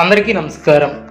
అందరికీ నమస్కారం.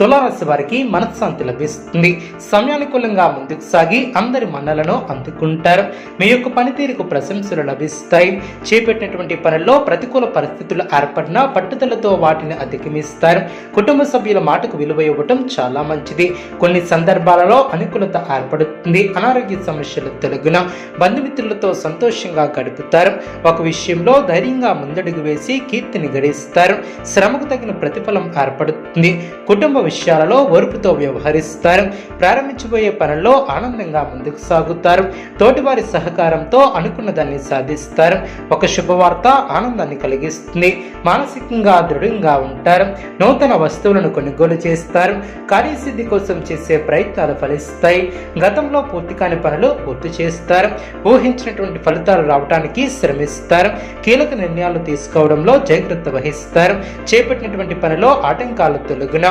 తులారాశి వారికి మనశ్శాంతి లభిస్తుంది. సమయానుకూలంగా ముందుకు సాగి అందరి మన్నలను అందుకుంటారు. మీ యొక్క పనితీరుకు ప్రశంసలు లభిస్తాయి. చేపట్టినటువంటి పనుల్లో ప్రతికూల పరిస్థితులు ఏర్పడినా పట్టుదలతో వాటిని అధిగమిస్తారు. కుటుంబ సభ్యుల మాటకు విలువ ఇవ్వటం చాలా మంచిది. కొన్ని సందర్భాలలో అనుకూలత ఏర్పడుతుంది. అనారోగ్య సమస్యలు తొలగిన బంధుమిత్రులతో సంతోషంగా గడుపుతారు. ఒక విషయంలో ధైర్యంగా ముందడుగు వేసి కీర్తిని గడిస్తారు. శ్రమకు తగిన ప్రతిఫలం ఏర్పడుతుంది. కుటుంబ విషయాలలో ఓర్పుతో వ్యవహరిస్తారు. ప్రారంభించబోయే పనుల్లో ఆనందంగా ముందుకు సాగుతారు. తోటివారి సహకారంతో అనుకున్న దాన్ని సాధిస్తారు. ఒక శుభవార్త ఆనందాన్ని కలిగిస్తుంది. మానసికంగా దృఢంగా ఉంటారు. నూతన వస్తువులను కొనుగోలు చేస్తారు. కార్యసిద్ధి కోసం చేసే ప్రయత్నాలు ఫలిస్తాయి. గతంలో పూర్తి కాని పనులు పూర్తి చేస్తారు. ఊహించినటువంటి ఫలితాలు రావడానికి శ్రమిస్తారు. కీలక నిర్ణయాలు తీసుకోవడంలో జాగ్రత్త వహిస్తారు. చేపట్టినటువంటి పనిలో ఆటంకాలు తొలగున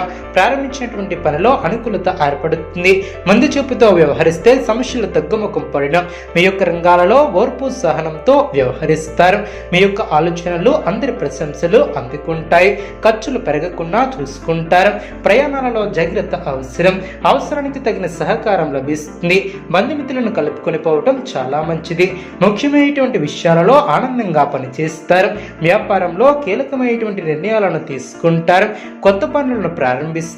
ప్రారంభించినటువంటి పనిలో అనుకూలత ఏర్పడుతుంది. ముందు చూపుతో వ్యవహరిస్తే సమస్యలు తగ్గుముఖం పడిన మీ యొక్క రంగాలలో ఓర్పు సహనంతో వ్యవహరిస్తారు. మీ యొక్క ఆలోచనలు అందరి ప్రశంసలు అందుకుంటాయి. ఖర్చులు పెరగకుండా చూసుకుంటారు. ప్రయాణాలలో జాగ్రత్త అవసరం. అవసరానికి తగిన సహకారం లభిస్తుంది. బంధుమిత్రులను కలుపుకొని పోవటం చాలా మంచిది. ముఖ్యమైనటువంటి విషయాలలో ఆనందంగా పనిచేస్తారు. వ్యాపారంలో కీలకమైనటువంటి నిర్ణయాలను తీసుకుంటారు. కొత్త పనులను ప్రారంభిస్తారు.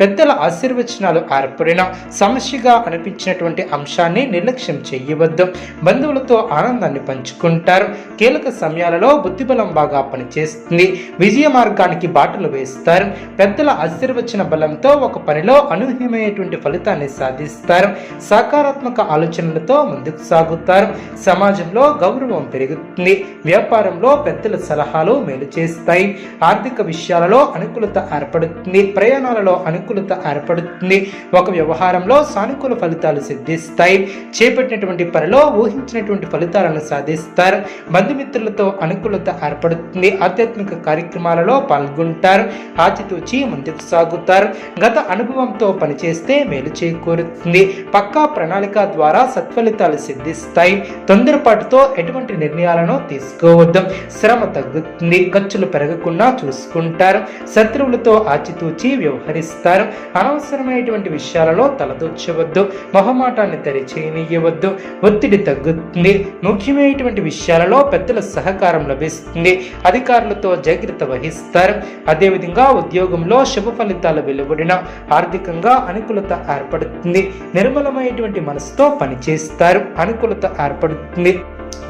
పెద్దల ఆశీర్వచనాలు ఏర్పడిన సమస్యగా అనిపించినటువంటి అంశాన్ని నిర్లక్ష్యం చేయవద్దు. బంధువులతో ఆనందాన్ని పంచుకుంటారు. కీలక సమయాలలో బుద్ధిబలం బాగా పనిచేస్తుంది. విజయ మార్గానికి బాటలు వేస్తారు. పెద్దల ఆశీర్వచన బలంతో ఒక పనిలో అనూహ్యమైనటువంటి ఫలితాన్ని సాధిస్తారు. సకారాత్మక ఆలోచనలతో ముందుకు సాగుతారు. సమాజంలో గౌరవం పెరుగుతుంది. వ్యాపారంలో పెద్దల సలహాలు మేలు చేస్తాయి. ఆర్థిక విషయాలలో అనుకూలత ఏర్పడుతుంది. ప్రయాణాలలో అనుకూలత ఏర్పడుతుంది. ఒక వ్యవహారంలో సానుకూల ఫలితాలు సిద్ధిస్తాయి. చేపట్టినటువంటి పనిలో ఊహించినటువంటి ఫలితాలను సాధిస్తారు. బంధుమిత్రులతో అనుకూలత ఏర్పడుతుంది. ఆధ్యాత్మిక కార్యక్రమాలలో పాల్గొంటారు. ఆచితూచి ముందుకు సాగుతారు. గత అనుభవంతో పనిచేస్తే మేలు చేకూరుతుంది. పక్కా ప్రణాళిక ద్వారా సత్ఫలితాలు సిద్ధిస్తాయి. తొందరపాటుతో ఎటువంటి నిర్ణయాలను తీసుకోవద్దు. శ్రమ తగ్గుతుంది. ఖర్చులు పెరగకుండా చూసుకుంటారు. శత్రువులతో ఆచితూచి వ్యవహరిస్తారు. అనవసరమైనటువంటి విషయాలలో తలదూర్చవద్దు. మొహమాటాన్ని తెరిచేయనీయవద్దు ఒత్తిడి తగ్గుతుంది. ముఖ్యమైనటువంటి విషయాలలో పెద్దల సహకారం లభిస్తుంది. అధికారులతో జాగ్రత్త వహిస్తారు. అదేవిధంగా ఉద్యోగంలో శుభ ఫలితాలు వెలువడిన ఆర్థికంగా అనుకూలత ఏర్పడుతుంది. నిర్మలమైనటువంటి మనసుతో పనిచేస్తారు. అనుకూలత ఏర్పడుతుంది.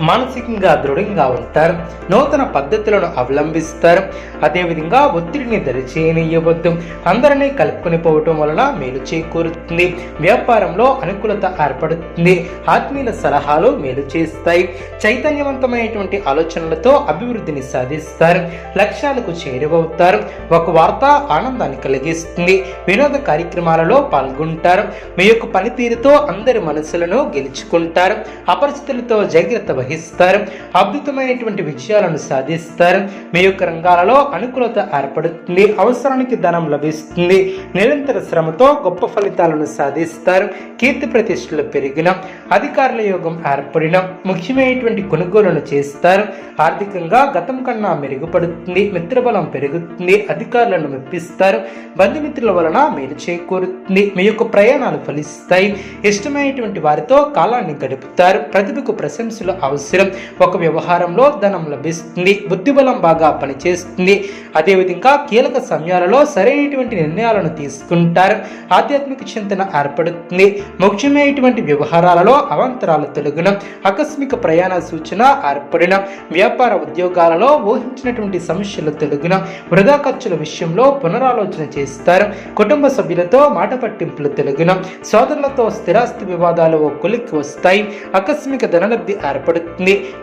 మానసికంగా దృఢంగా ఉంటారు. నూతన పద్ధతులను అవలంబిస్తారు. అదేవిధంగా ఒత్తిడిని దరిచేయనివ్వద్దు అందరినీ కలుపుకొని పోవటం వలన మేలు చేకూరుతుంది. వ్యాపారంలో అనుకూలత ఏర్పడుతుంది. ఆత్మీయుల సలహాలు మేలు చేస్తాయి. చైతన్యవంతమైనటువంటి ఆలోచనలతో అభివృద్ధిని సాధిస్తారు. లక్ష్యాలకు చేరువవుతారు. ఒక వార్త ఆనందాన్ని కలిగిస్తుంది. వినోద కార్యక్రమాలలో పాల్గొంటారు. మీ యొక్క పనితీరుతో అందరి మనసులను గెలుచుకుంటారు. అపరిస్థితులతో జాగ్రత్త నిర్వహిస్తారు. అద్భుతమైనటువంటి విజయాలను సాధిస్తారు. మీ యొక్క రంగాలలో అనుకూలత ఏర్పడుతుంది. అవసరానికి ధనం లభిస్తుంది. నిరంతర శ్రమతో గొప్ప ఫలితాలను సాధిస్తారు. కీర్తి ప్రతిష్టలు పెరిగిన అధికారుల యోగం ఏర్పడిన ముఖ్యమైనటువంటి కొనుగోలును చేస్తారు. ఆర్థికంగా గతం కన్నా మెరుగుపడుతుంది. మిత్రబలం పెరుగుతుంది. అధికారులను మెప్పిస్తారు. బంధుమిత్రుల వలన మేలు చేకూరుతుంది. మీ యొక్క ప్రయాణాలు ఫలిస్తాయి. ఇష్టమైనటువంటి వారితో కాలాన్ని గడుపుతారు. ప్రతిభకు ప్రశంసలు అవసరం అవసరం. ఒక వ్యవహారంలో ధనం లభిస్తుంది బుద్ధిబలం బాగా పనిచేస్తుంది. అదేవిధంగా కీలక సమయాలలో సరైనటువంటి నిర్ణయాలను తీసుకుంటారు. ఆధ్యాత్మిక చింతన ఏర్పడుతుంది. ముఖ్యమైనటువంటి వ్యవహారాలలో అవంతరాలు తొలగిన ఆకస్మిక ప్రయాణ సూచన ఏర్పడిన వ్యాపార ఉద్యోగాలలో ఊహించినటువంటి సమస్యలు తొలగిన వృధా ఖర్చుల విషయంలో పునరాలోచన చేస్తారు. కుటుంబ సభ్యులతో మాట పట్టింపులు తొలగిన సోదరులతో స్థిరాస్తి వివాదాలు ఓ వస్తాయి. ఆకస్మిక ధనలబ్ధి ఏర్పడుతుంది.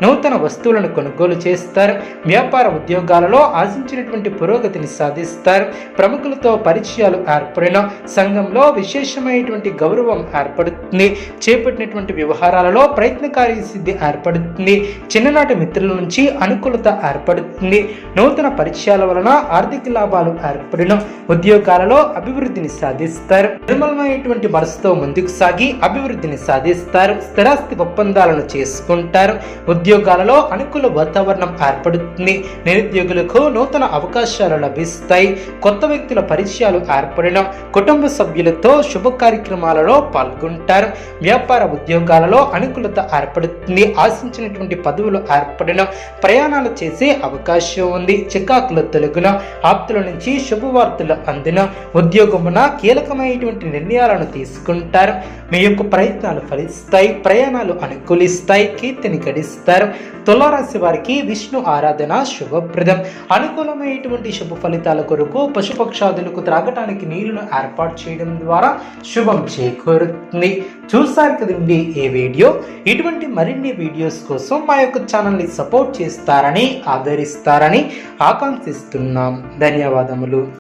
నూతన వస్తువులను కొనుగోలు చేస్తారు. వ్యాపార ఉద్యోగాలలో ఆశించినటువంటి పురోగతిని సాధిస్తారు. ప్రముఖులతో పరిచయాలు ఏర్పడిన సంఘంలో విశేషమైనటువంటి గౌరవం ఏర్పడుతుంది. చేపట్టినటువంటి వ్యవహారాలలో ప్రయత్నకారి సిద్ధి ఏర్పడుతుంది. చిన్ననాటి మిత్రుల నుంచి అనుకూలత ఏర్పడుతుంది. నూతన పరిచయాల వలన ఆర్థిక లాభాలు ఏర్పడిన ఉద్యోగాలలో అభివృద్ధిని సాధిస్తారు. నిర్మలమైనటువంటి మనసుతో ముందుకు సాగి అభివృద్ధిని సాధిస్తారు. స్థిరాస్తి ఒప్పందాలను చేసుకుంటారు. ఉద్యోగాలలో అనుకూల వాతావరణం ఏర్పడుతుంది. నిరుద్యోగులకు నూతన అవకాశాలు లభిస్తాయి. కొత్త వ్యక్తుల పరిచయాలు ఏర్పడిన కుటుంబ సభ్యులతో శుభ కార్యక్రమాలలో పాల్గొంటారు. వ్యాపార ఉద్యోగాలలో అనుకూలత ఏర్పడుతుంది. ఆశించినటువంటి పదవులు ఏర్పడిన ప్రయాణాలు చేసే అవకాశం ఉంది. చికాకులు తొలగిన ఆప్తుల నుంచి శుభవార్తలు అందిన ఉద్యోగమున కీలకమైనటువంటి నిర్ణయాలను తీసుకుంటారు. మీ యొక్క ప్రయత్నాలు ఫలిస్తాయి. ప్రయాణాలు అనుకూలిస్తాయి. కీర్తిని గడిస్తారు. తులారాశి వారికి విష్ణు ఆరాధన శుభప్రదం. అనుకూలమైనటువంటి శుభ ఫలితాల కొరకు పశుపక్షాదులకు త్రాగటానికి నీళ్ళను ఏర్పాటు చేయడం ద్వారా శుభం చేకూరుతుంది. చూసారు కదండి ఈ వీడియో? ఇటువంటి మరిన్ని వీడియోస్ కోసం మా యొక్క ఛానల్ని సపోర్ట్ చేస్తారని ఆదరిస్తారని ఆకాంక్షిస్తున్నాం. ధన్యవాదములు.